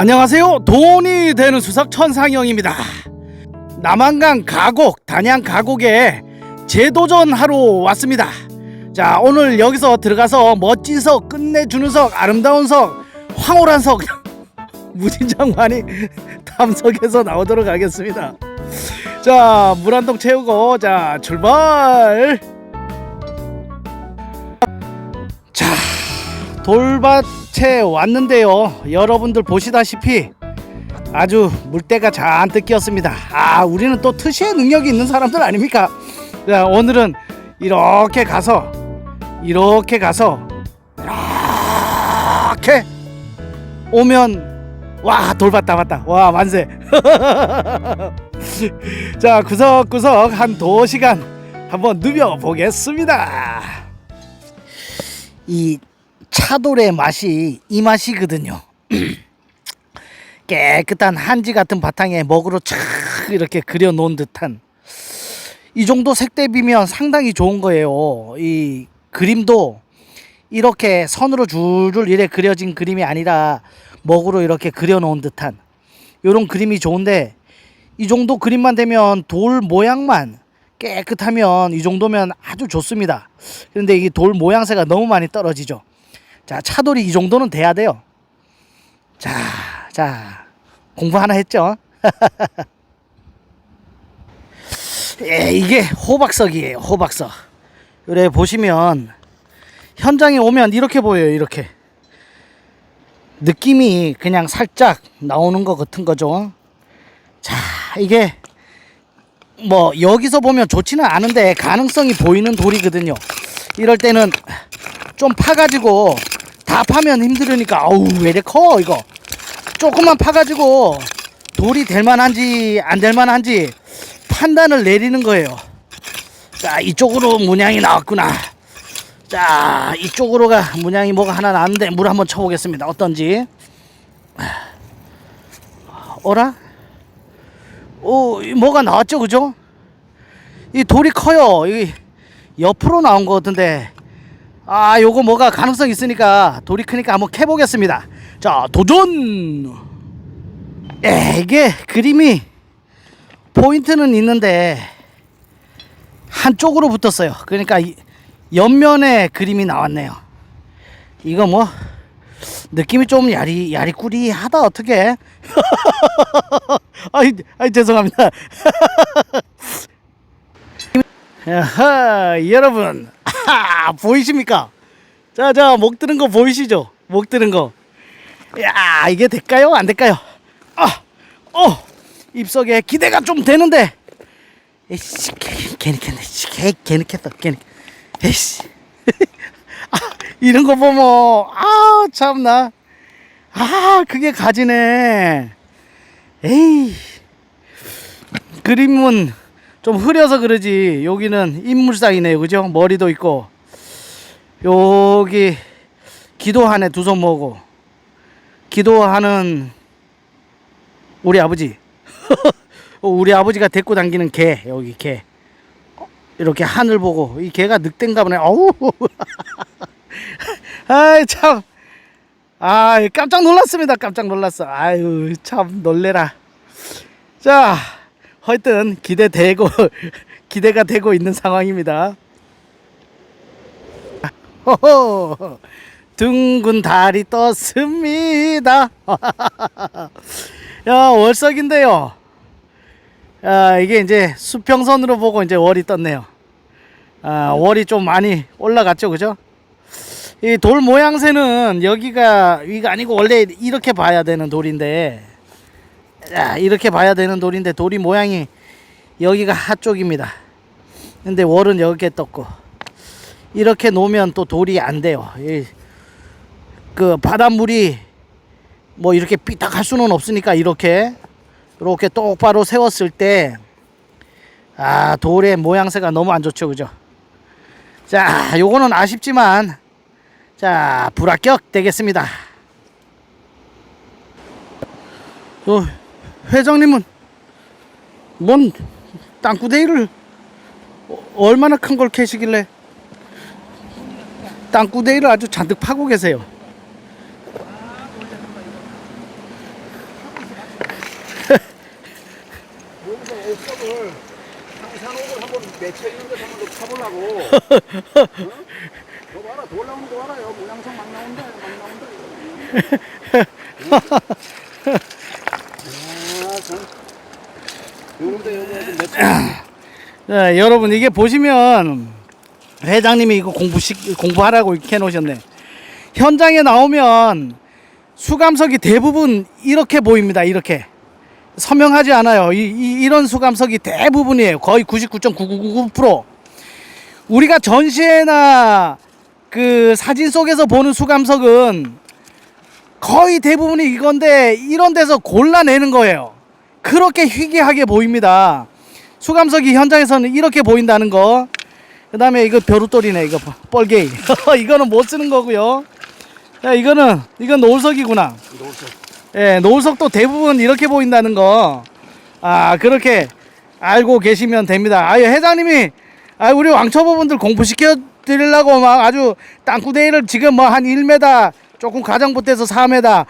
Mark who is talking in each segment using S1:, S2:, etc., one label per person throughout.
S1: 안녕하세요. 돈이 되는 수석 천상영입니다. 남한강 가곡 단양 가곡에 재도전 하러 왔습니다. 자 오늘 여기서 들어가서 멋진 석 끝내주는 석 아름다운 석 황홀한 석 무진장만이 탐석에서 나오도록 하겠습니다. 자 물 한 통 채우고 자 출발. 돌밭에 왔는데요. 여러분들 보시다시피 아주 물때가 잔뜩 끼었습니다. 아, 우리는 또 트시의 능력이 있는 사람들 아닙니까? 자, 오늘은 이렇게 가서 이렇게 가서 이렇게 오면 와 돌밭 다 봤다. 와 만세. 자 구석구석 한 도시간 한번 누벼 보겠습니다. 이 차돌의 맛이 이 맛이거든요. 깨끗한 한지 같은 바탕에 먹으로 착 이렇게 그려 놓은 듯한 이 정도 색 대비면 상당히 좋은 거예요. 이 그림도 이렇게 선으로 줄줄 이래 그려진 그림이 아니라 먹으로 이렇게 그려 놓은 듯한 이런 그림이 좋은데 이 정도 그림만 되면 돌 모양만 깨끗하면 이 정도면 아주 좋습니다. 그런데 이 돌 모양새가 너무 많이 떨어지죠. 자, 차돌이 이 정도는 돼야 돼요. 자, 자, 공부 하나 했죠? 예, 이게 호박석이에요, 호박석. 그래, 보시면, 현장에 오면 이렇게 보여요, 이렇게. 느낌이 그냥 살짝 나오는 것 같은 거죠. 자, 이게, 뭐, 여기서 보면 좋지는 않은데, 가능성이 보이는 돌이거든요. 이럴 때는 좀 파가지고, 다 파면 힘들으니까, 아우, 왜 이래 커, 이거. 조금만 파가지고 돌이 될 만한지 안 될 만한지 판단을 내리는 거예요. 자 이쪽으로 문양이 나왔구나. 자 이쪽으로가 문양이 뭐가 하나 나왔는데 물 한번 쳐보겠습니다. 어떤지. 어라? 오이 뭐가 나왔죠, 그죠? 이 돌이 커요. 이 옆으로 나온 것 같은데. 아, 요거 뭐가 가능성 있으니까 돌이 크니까 한번 캐보겠습니다. 자, 도전! 에, 이게 그림이 포인트는 있는데 한쪽으로 붙었어요. 그러니까 이 옆면에 그림이 나왔네요. 이거 뭐 느낌이 좀 야리 야리꾸리하다 어떻게? 아이, 아이 죄송합니다. 여러분 아하, 보이십니까? 자, 자, 목 드는 거 보이시죠? 목 드는 거. 야, 이게 될까요? 안 될까요? 아, 어, 입속에 기대가 좀 되는데. 에이씨, 괜히, 괜히, 괜히, 캤어, 괜히. 에이씨. 아, 이런 거 보면, 아, 참나. 아, 그게 가지네. 에이. 그림은 좀 흐려서 그러지. 여기는 인물상이네요. 그죠? 머리도 있고. 여기 기도하네 두 손 모으고. 기도하는 우리 아버지. 우리 아버지가 데리고 당기는 개. 여기 개. 이렇게 하늘 보고 이 개가 늑대인가 보네. 어우. 아이 참. 아, 깜짝 놀랐습니다. 깜짝 놀랐어. 아유, 참 놀래라. 자, 하여튼 기대되고 기대가 되고 있는 상황입니다. 호호, 둥근 달이 떴습니다. 야 월석인데요. 아 이게 이제 수평선으로 보고 이제 월이 떴네요. 아 월이 좀 많이 올라갔죠, 그죠? 이 돌 모양새는 여기가 위가 아니고 원래 이렇게 봐야 되는 돌인데 자, 이렇게 봐야 되는 돌인데 돌이 모양이 여기가 하쪽입니다. 근데 월은 여기에 떴고 이렇게 놓으면 또 돌이 안 돼요. 이, 그 바닷물이 뭐 이렇게 삐딱할 수는 없으니까 이렇게 이렇게 똑바로 세웠을 때 아, 돌의 모양새가 너무 안 좋죠. 그죠? 자, 요거는 아쉽지만 자, 불합격 되겠습니다. 어, 회장님은 뭔 땅구대기를 얼마나 큰 걸 캐시길래 땅구대기를 아주 잔뜩 파고 계세요.
S2: 음.
S1: 자, 여러분 이게 보시면 회장님이 이거 공부식 공부하라고 이렇게 해놓으셨네. 현장에 나오면 수감석이 대부분 이렇게 보입니다. 이렇게 서명하지 않아요. 이, 이, 이런 수감석이 대부분이에요. 거의 99.999% 우리가 전시회나 그 사진 속에서 보는 수감석은 거의 대부분이 이건데 이런 데서 골라내는 거예요. 그렇게 희귀하게 보입니다. 수감석이 현장에서는 이렇게 보인다는 거. 그 다음에 이거 벼루돌이네, 이거 봐. 뻘개이. 이거는 못 쓰는 거고요. 야, 이거는, 이건 노을석이구나.
S2: 노을석.
S1: 예, 노을석도 대부분 이렇게 보인다는 거. 아, 그렇게 알고 계시면 됩니다. 아유, 회장님이, 아, 우리 왕초보분들 공부시켜 드리려고 막 아주 땅구대기를 지금 뭐 한 1m 조금 가장 못해서 4m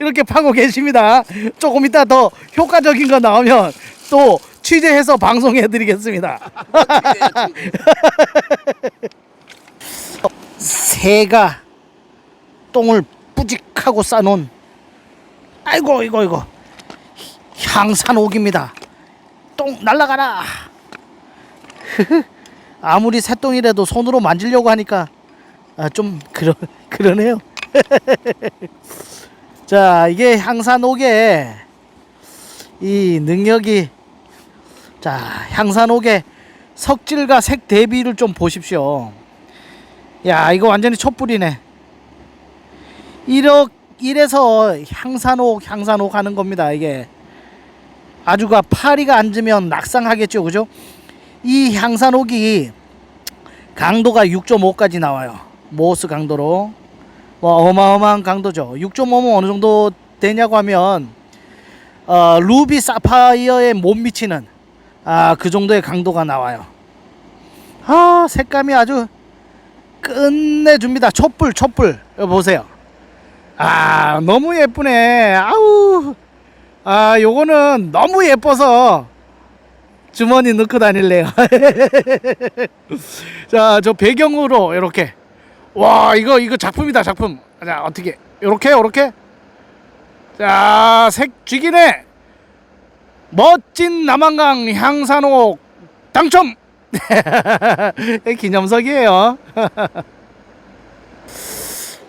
S1: 이렇게 파고 계십니다. 조금 이따 더 효과적인 거 나오면 또 취재해서 방송해 드리겠습니다. 새가 똥을 뿌직하고 싸놓은 아이고 이거 이거 향산옥입니다. 똥 날라가라. 아무리 새똥이라도 손으로 만지려고 하니까 아, 좀 그러 그러네요. 자 이게 향산옥의 이 능력이 자 향산옥의 석질과 색 대비를 좀 보십시오. 야 이거 완전히 촛불이네. 이렇 이래서 향산옥 향산옥 하는 겁니다 이게 아주가 파리가 앉으면 낙상하겠죠 그죠 이 향산옥이 강도가 6.5까지 나와요 모스 강도로. 뭐 어마어마한 강도죠. 6.5면 어느 정도 되냐고 하면 어, 루비 사파이어에 못 미치는 아 그 정도의 강도가 나와요. 아 색감이 아주 끝내줍니다. 촛불 촛불. 보세요. 아 너무 예쁘네. 아우. 아 요거는 너무 예뻐서 주머니 넣고 다닐래요. 자 저 배경으로 이렇게 와 이거 이거 작품이다 작품 자 어떻게 요렇게 요렇게 자색 쥐기네 멋진 남한강 향산옥 당첨 기념석이에요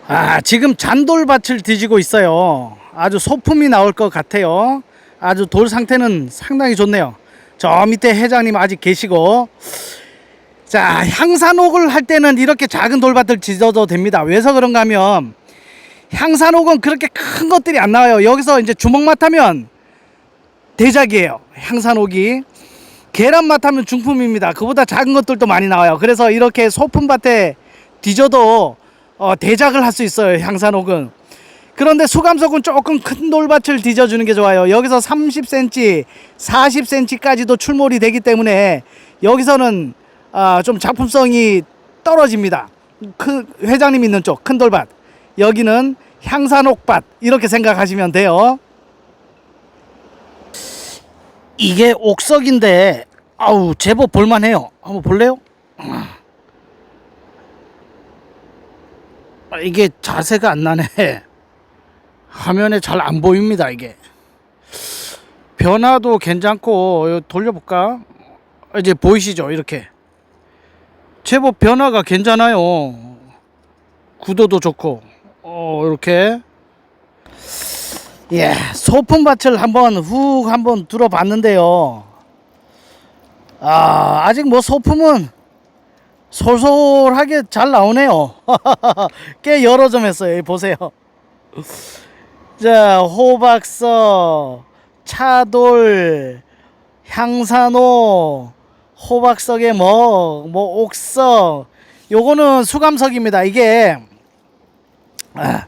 S1: 아, 지금 잔돌밭을 뒤지고 있어요. 아주 소품이 나올 것 같아요. 아주 돌 상태는 상당히 좋네요. 저 밑에 회장님 아직 계시고. 자, 향산옥을 할 때는 이렇게 작은 돌밭을 지져도 됩니다. 왜서 그런가 하면 향산옥은 그렇게 큰 것들이 안 나와요. 여기서 이제 주먹맛 하면 대작이에요. 향산옥이. 계란맛 하면 중품입니다. 그보다 작은 것들도 많이 나와요. 그래서 이렇게 소품밭에 뒤져도 어, 대작을 할 수 있어요 향산옥은 그런데 수감석은 조금 큰 돌밭을 뒤져주는 게 좋아요 여기서 30cm 40cm까지도 출몰이 되기 때문에 여기서는 아, 좀 작품성이 떨어집니다 큰 회장님 있는 쪽 큰 돌밭 여기는 향산옥밭 이렇게 생각하시면 돼요 이게 옥석인데 아우 제법 볼만해요 한번 볼래요? 아, 이게 자세가 안 나네. 화면에 잘 안 보입니다, 이게. 변화도 괜찮고, 돌려볼까? 이제 보이시죠, 이렇게. 제법 변화가 괜찮아요. 구도도 좋고, 어, 이렇게. 예, 소품밭을 한번 훅 한번 들어봤는데요. 아, 아직 뭐 소품은 솔솔하게 잘 나오네요. 꽤 여러 점 했어요. 보세요. 자, 호박석, 차돌, 향산호, 호박석에 뭐, 뭐, 옥석. 요거는 수감석입니다. 이게, 아,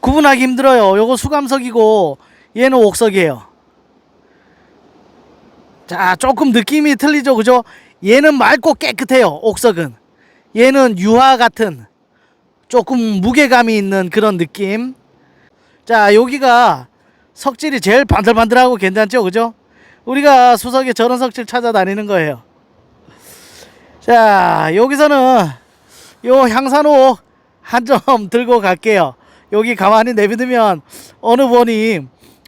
S1: 구분하기 힘들어요. 요거 수감석이고, 얘는 옥석이에요. 자, 조금 느낌이 틀리죠. 그죠? 얘는 맑고 깨끗해요. 옥석은. 얘는 유화 같은 조금 무게감이 있는 그런 느낌. 자, 여기가 석질이 제일 반들반들하고 괜찮죠, 그죠? 우리가 수석에 저런 석질 찾아다니는 거예요. 자, 여기서는 요 향산호 한 점 들고 갈게요. 여기 가만히 내비두면 어느 분이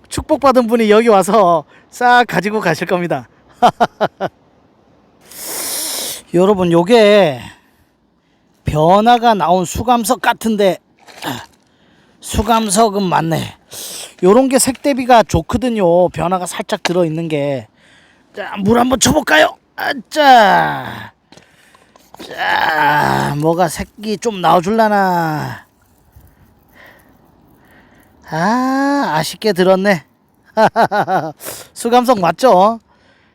S1: 축복받은 분이 여기 와서 싹 가지고 가실 겁니다. 여러분, 요게 변화가 나온 수감석 같은데 아, 수감석은 맞네. 요런 게 색대비가 좋거든요. 변화가 살짝 들어 있는 게. 자, 물 한번 쳐볼까요? 아짜. 자, 뭐가 색이 좀 나와줄라나. 아, 아쉽게 들었네. 수감석 맞죠?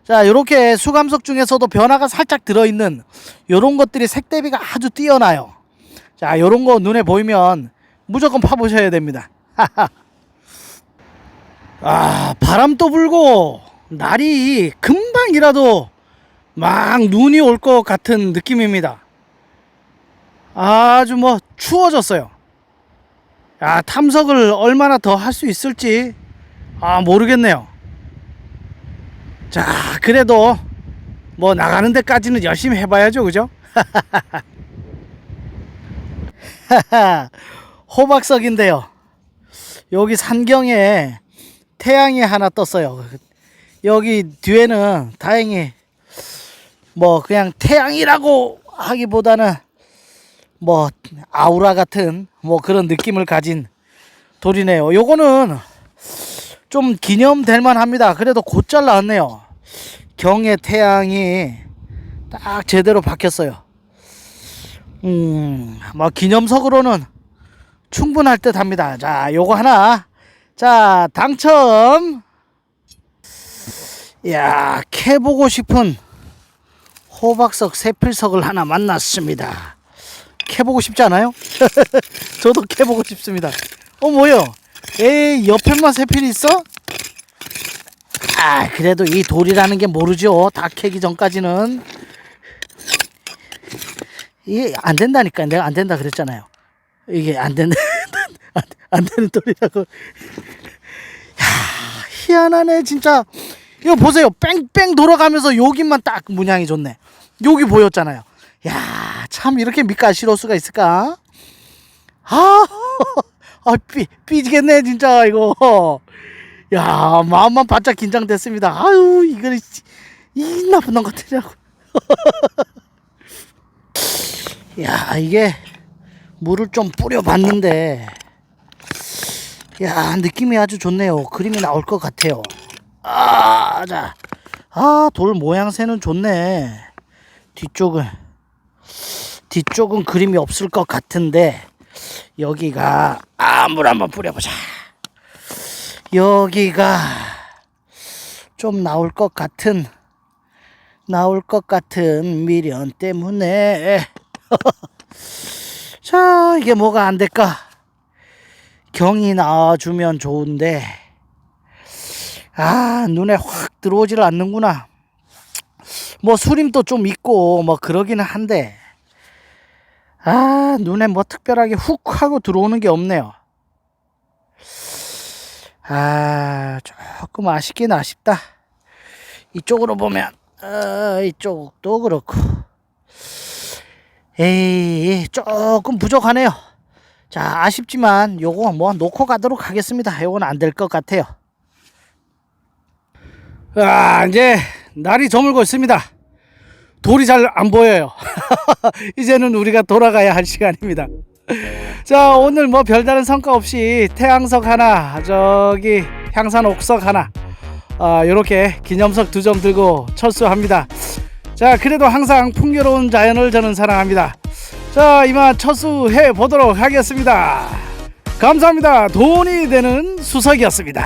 S1: 자, 요렇게 수감석 중에서도 변화가 살짝 들어있는 요런 것들이 색 대비가 아주 뛰어나요. 자, 요런 거 눈에 보이면 무조건 파보셔야 됩니다. 아, 바람도 불고 날이 금방이라도 막 눈이 올 것 같은 느낌입니다. 아주 뭐 추워졌어요. 야, 탐석을 얼마나 더 할 수 있을지 아, 모르겠네요. 자, 그래도 뭐 나가는 데까지는 열심히 해봐야죠, 그죠? 호박석인데요. 여기 산경에 태양이 하나 떴어요. 여기 뒤에는 다행히 뭐 그냥 태양이라고 하기보다는 뭐 아우라 같은 뭐 그런 느낌을 가진 돌이네요. 요거는 좀 기념될 만합니다. 그래도 곧 잘 나왔네요. 경의 태양이 딱 제대로 박혔어요. 음, 뭐 기념석으로는 충분할 듯 합니다. 자, 요거 하나. 자, 당첨. 야, 캐보고 싶은 호박석 세필석을 하나 만났습니다. 캐보고 싶지 않아요? 저도 캐보고 싶습니다. 어, 뭐요? 에이, 옆에만 세필이 있어? 아, 그래도 이 돌이라는 게 모르죠. 다 캐기 전까지는. 이게 안 된다니까. 내가 안 된다 그랬잖아요. 이게 안 된다. 안, 안 되는 돌이라고. 야, 희한하네, 진짜. 이거 보세요. 뺑뺑 돌아가면서 여기만 딱 문양이 좋네. 여기 보였잖아요. 야, 참 이렇게 밑가시로 수가 있을까? 아, 아, 삐, 삐지겠네, 진짜, 이거. 야, 마음만 바짝 긴장됐습니다. 아유, 이거는, 씨, 이 나쁜 놈 같으냐고. 야, 이게, 물을 좀 뿌려봤는데, 야, 느낌이 아주 좋네요. 그림이 나올 것 같아요. 아, 자. 아, 돌 모양새는 좋네. 뒤쪽은, 뒤쪽은 그림이 없을 것 같은데, 여기가, 아, 물 한번 뿌려보자. 여기가 좀 나올 것 같은, 나올 것 같은 미련 때문에. 자, 이게 뭐가 안 될까? 경이 나와주면 좋은데, 아, 눈에 확 들어오질 않는구나. 뭐 수림도 좀 있고, 뭐 그러기는 한데, 아, 눈에 뭐 특별하게 훅 하고 들어오는 게 없네요. 아, 조금 아쉽긴 아쉽다. 이쪽으로 보면, 어, 이쪽도 그렇고. 에이, 조금 부족하네요. 자, 아쉽지만 요거 뭐 놓고 가도록 하겠습니다. 요건 안 될 것 같아요. 아, 이제 날이 저물고 있습니다. 돌이 잘 안 보여요. 이제는 우리가 돌아가야 할 시간입니다. 자, 오늘 뭐 별다른 성과 없이 태양석 하나, 저기 향산 옥석 하나, 아, 요렇게 기념석 두 점 들고 철수합니다. 자, 그래도 항상 풍요로운 자연을 저는 사랑합니다. 자, 이만 철수해 보도록 하겠습니다. 감사합니다. 돈이 되는 수석이었습니다.